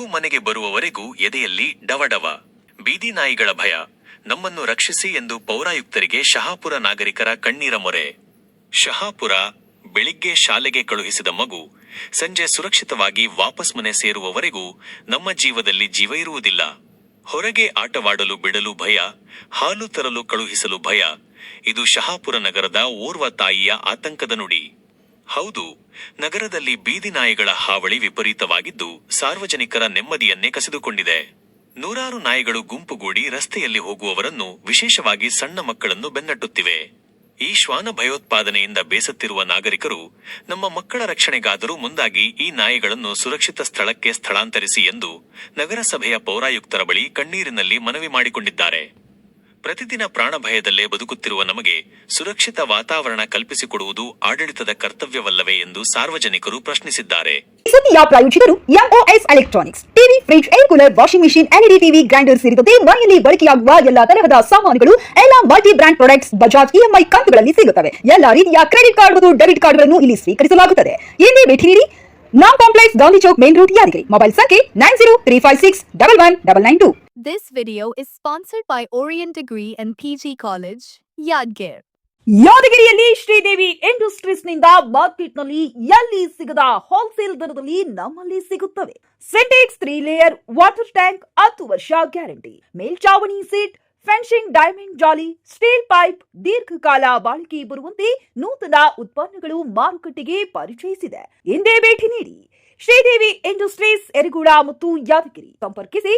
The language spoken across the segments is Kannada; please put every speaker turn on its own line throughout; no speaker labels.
ಮಗು ಮನೆಗೆ ಬರುವವರೆಗೂ ಎದೆಯಲ್ಲಿ ಡವಡವ. ಬೀದಿ ನಾಯಿಗಳ ಭಯ. ನಮ್ಮನ್ನು ರಕ್ಷಿಸಿ ಎಂದು ಪೌರಾಯುಕ್ತರಿಗೆ ಶಹಾಪುರ ನಾಗರಿಕರ ಕಣ್ಣೀರ ಮೊರೆ. ಶಹಾಪುರ, ಬೆಳಿಗ್ಗೆ ಶಾಲೆಗೆ ಕಳುಹಿಸಿದ ಮಗು, ಸಂಜೆ ಸುರಕ್ಷಿತವಾಗಿ ವಾಪಸ್ ಮನೆ ಸೇರುವವರೆಗೂ ನಮ್ಮ ಜೀವದಲ್ಲಿ ಜೀವ ಇರುವುದಿಲ್ಲ. ಹೊರಗೆ ಆಟವಾಡಲು ಬಿಡಲು ಭಯ, ಹಾಲು ತರಲು ಕಳುಹಿಸಲು ಭಯ. ಇದು ಶಹಾಪುರ ನಗರದ ಓರ್ವ ತಾಯಿಯ ಆತಂಕದ ನುಡಿ. ಹೌದು, ನಗರದಲ್ಲಿ ಬೀದಿ ನಾಯಿಗಳ ಹಾವಳಿ ವಿಪರೀತವಾಗಿದ್ದು ಸಾರ್ವಜನಿಕರ ನೆಮ್ಮದಿಯನ್ನೇ ಕಸಿದುಕೊಂಡಿದೆ. ನೂರಾರು ನಾಯಿಗಳು ಗುಂಪುಗೂಡಿ ರಸ್ತೆಯಲ್ಲಿ ಹೋಗುವವರನ್ನು ವಿಶೇಷವಾಗಿ ಸಣ್ಣ ಮಕ್ಕಳನ್ನು ಬೆನ್ನಟ್ಟುತ್ತಿವೆ. ಈ ಶ್ವಾನ ಭಯೋತ್ಪಾದನೆಯಿಂದ ಬೇಸತ್ತಿರುವ ನಾಗರಿಕರು ನಮ್ಮ ಮಕ್ಕಳ ರಕ್ಷಣೆಗಾದರೂ ಮುಂದಾಗಿ ಈ ನಾಯಿಗಳನ್ನು ಸುರಕ್ಷಿತ ಸ್ಥಳಕ್ಕೆ ಸ್ಥಳಾಂತರಿಸಿ ಎಂದು ನಗರಸಭೆಯ ಪೌರಾಯುಕ್ತರ ಬಳಿ ಕಣ್ಣೀರಿನಲ್ಲಿ ಮನವಿ ಮಾಡಿಕೊಂಡಿದ್ದಾರೆ. ಪ್ರತಿದಿನ ಪ್ರಾಣ ಭಯದಲ್ಲೇ ಬದುಕುತ್ತಿರುವ ನಮಗೆ ಸುರಕ್ಷಿತ ವಾತಾವರಣ ಕಲ್ಪಿಸಿಕೊಡುವುದು ಆಡಳಿತದ ಕರ್ತವ್ಯವಲ್ಲವೇ ಎಂದು ಸಾರ್ವಜನಿಕರು ಪ್ರಶ್ನಿಸಿದ್ದಾರೆ.
ಸುದ್ದಿಯ MOS electronics TV, fridge, air cooler, washing machine LED TV, grinder ಸೇರಿದಂತೆ ಮನೆಯಲ್ಲಿ ಬಳಕೆಯಾಗುವ ಎಲ್ಲಾ ತರಹದ ಸಾಮಾನುಗಳು, ಎಲ್ಲಾ multi brand products Bajaj EMI ಕಂತುಗಳಲ್ಲಿ ಸಿಗುತ್ತವೆ. ಎಲ್ಲಾ ರೀತಿಯ ಕ್ರೆಡಿಟ್ ಕಾರ್ಡ್ ಮತ್ತು ಡೆಬಿಟ್ ಕಾರ್ಡ್ಗಳನ್ನು ಇಲ್ಲಿ ಸ್ವೀಕರಿಸಲಾಗುತ್ತದೆ. ಇಲ್ಲಿ ಭೇಟಿ ನೀಡಿ ನಾನ್ complex Gandhi Chowk main road Yadgiri mobile ಸಂಖ್ಯೆ nine zero three five six double one double nine two
This video is sponsored by Orient Degree and PG College, Yadgir.
ಯಾದಗಿರಿಯಲ್ಲಿ ಶ್ರೀದೇವಿ ಇಂಡಸ್ಟ್ರೀಸ್ನಿಂದ ಮಾರ್ಕೆಟ್ನಲ್ಲಿ ಎಲ್ಲಿ ಸಿಗದ ಹೋಲ್ಸೇಲ್ ದರದಲ್ಲಿ ನಮ್ಮಲ್ಲಿ ಸಿಗುತ್ತವೆ. Sintex three layer water tank ಹತ್ತು ವರ್ಷ ಗ್ಯಾರಂಟಿ ಮೇಲ್ಚಾವಣಿ ಸೀಟ್ ಫೆನ್ಸಿಂಗ್ ಡೈಮಂಡ್, ಜಾಲಿ, ಸ್ಟೀಲ್ ಪೈಪ್, ದೀರ್ಘಕಾಲ ಬಾಳಿಕೆ ಬರುವಂತೆ ನೂತನ ಉತ್ಪನ್ನಗಳು ಮಾರುಕಟ್ಟೆಗೆ ಪರಿಚಯಿಸಿದೆ. ಎಂದೇ ಭೇಟಿ ನೀಡಿ ಶ್ರೀದೇವಿ ಇಂಡಸ್ಟ್ರೀಸ್ ಎರಿಗೂಡ ಮತ್ತು ಯಾದಗಿರಿ. ಸಂಪರ್ಕಿಸಿ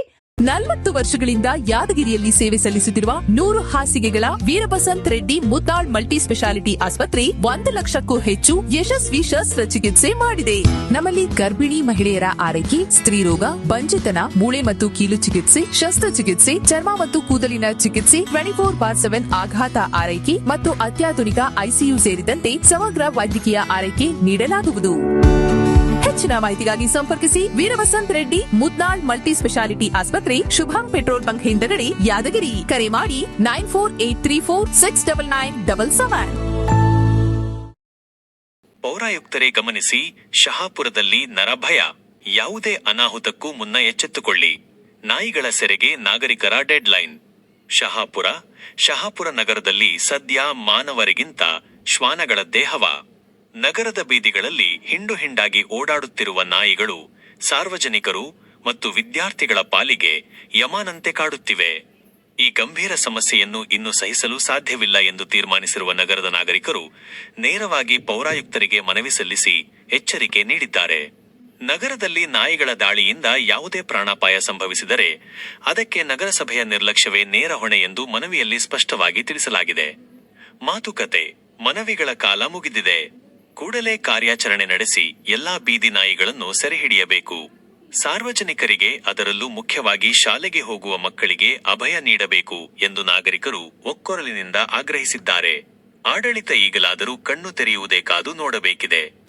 ನಲವತ್ತು ವರ್ಷಗಳಿಂದ ಯಾದಗಿರಿಯಲ್ಲಿ ಸೇವೆ ಸಲ್ಲಿಸುತ್ತಿರುವ ನೂರು ಹಾಸಿಗೆಗಳ ವೀರಬಸಂತ್ ರೆಡ್ಡಿ ಮುದ್ದಾಳ್ ಮಲ್ಟಿ ಸ್ಪೆಷಾಲಿಟಿ ಆಸ್ಪತ್ರೆ ಒಂದು ಲಕ್ಷಕ್ಕೂ ಹೆಚ್ಚು ಯಶಸ್ವಿ ಶಸ್ತ್ರಚಿಕಿತ್ಸೆ ಮಾಡಿದೆ. ನಮ್ಮಲ್ಲಿ ಗರ್ಭಿಣಿ ಮಹಿಳೆಯರ ಆರೈಕೆ ಸ್ತ್ರೀರೋಗ ಬಂಜೆತನ, ಮೂಳೆ ಮತ್ತು ಕೀಲು ಚಿಕಿತ್ಸೆ ಶಸ್ತ್ರಚಿಕಿತ್ಸೆ ಚರ್ಮ ಮತ್ತು ಕೂದಲಿನ ಚಿಕಿತ್ಸೆ ಟ್ವೆಂಟಿ ಫೋರ್ ಬಾರ್ ಸೆವೆನ್ ಆಘಾತ ಆರೈಕೆ ಮತ್ತು ಅತ್ಯಾಧುನಿಕ ಐಸಿಯು ಸೇರಿದಂತೆ ಸಮಗ್ರ ವೈದ್ಯಕೀಯ ಆರೈಕೆ ನೀಡಲಾಗುವುದು. ಹೆಚ್ಚಿನ ಮಾಹಿತಿಗಾಗಿ ಸಂಪರ್ಕಿಸಿ ವೀರವಸಂತ್ ರೆಡ್ಡಿ ಮುದ್ನಾಳ್ ಮಲ್ಟಿ ಸ್ಪೆಷಾಲಿಟಿ ಆಸ್ಪತ್ರೆ, ಶುಭಂ ಪೆಟ್ರೋಲ್ ಬಂಕ್ ಹಿಂದಗಡೆ, ಯಾದಗಿರಿ. ಕರೆ ಮಾಡಿ nine four eight three four six double nine double seven.
ಪೌರಾಯುಕ್ತರೇ ಗಮನಿಸಿ, ಶಹಾಪುರದಲ್ಲಿ ನರಭಯ. ಯಾವುದೇ ಅನಾಹುತಕ್ಕೂ ಮುನ್ನ ಎಚ್ಚೆತ್ತುಕೊಳ್ಳಿ. ನಾಯಿಗಳ ಸೆರೆಗೆ ನಾಗರಿಕರ ಡೆಡ್ಲೈನ್. ಶಹಾಪುರ ಶಹಾಪುರ ನಗರದಲ್ಲಿ ಸದ್ಯ ಮಾನವರಿಗಿಂತ ಶ್ವಾನಗಳ ದೇಹವ. ನಗರದ ಬೀದಿಗಳಲ್ಲಿ ಹಿಂಡು ಹಿಂಡಾಗಿ ಓಡಾಡುತ್ತಿರುವ ನಾಯಿಗಳು, ಸಾರ್ವಜನಿಕರು ಮತ್ತು ವಿದ್ಯಾರ್ಥಿಗಳ ಪಾಲಿಗೆ ಯಮಾನಂತೆ ಕಾಡುತ್ತಿವೆ. ಈ ಗಂಭೀರ ಸಮಸ್ಯೆಯನ್ನು ಇನ್ನು ಸಹಿಸಲು ಸಾಧ್ಯವಿಲ್ಲ ಎಂದು ತೀರ್ಮಾನಿಸಿರುವ ನಗರದ ನಾಗರಿಕರು ನೇರವಾಗಿ ಪೌರಾಯುಕ್ತರಿಗೆ ಮನವಿ ಸಲ್ಲಿಸಿ ಎಚ್ಚರಿಕೆ ನೀಡಿದ್ದಾರೆ. ನಗರದಲ್ಲಿ ನಾಯಿಗಳ ದಾಳಿಯಿಂದ ಯಾವುದೇ ಪ್ರಾಣಾಪಾಯ ಸಂಭವಿಸಿದರೆ ಅದಕ್ಕೆ ನಗರಸಭೆಯ ನಿರ್ಲಕ್ಷ್ಯವೇ ನೇರ ಹೊಣೆ ಎಂದು ಮನವಿಯಲ್ಲಿ ಸ್ಪಷ್ಟವಾಗಿ ತಿಳಿಸಲಾಗಿದೆ. ಮಾತುಕತೆ, ಮನವಿಗಳ ಕಾಲ ಮುಗಿದಿದೆ. ಕೂಡಲೇ ಕಾರ್ಯಾಚರಣೆ ನಡೆಸಿ ಎಲ್ಲಾ ಬೀದಿ ನಾಯಿಗಳನ್ನು ಸೆರೆಹಿಡಿಯಬೇಕು. ಸಾರ್ವಜನಿಕರಿಗೆ ಅದರಲ್ಲೂ ಮುಖ್ಯವಾಗಿ ಶಾಲೆಗೆ ಹೋಗುವ ಮಕ್ಕಳಿಗೆ ಅಭಯ ನೀಡಬೇಕು ಎಂದು ನಾಗರಿಕರು ಒಕ್ಕೊರಲಿನಿಂದ ಆಗ್ರಹಿಸಿದ್ದಾರೆ. ಆಡಳಿತ ಈಗಲಾದರೂ ಕಣ್ಣು ತೆರೆಯುವುದೇ ಕಾದು ನೋಡಬೇಕಿದೆ.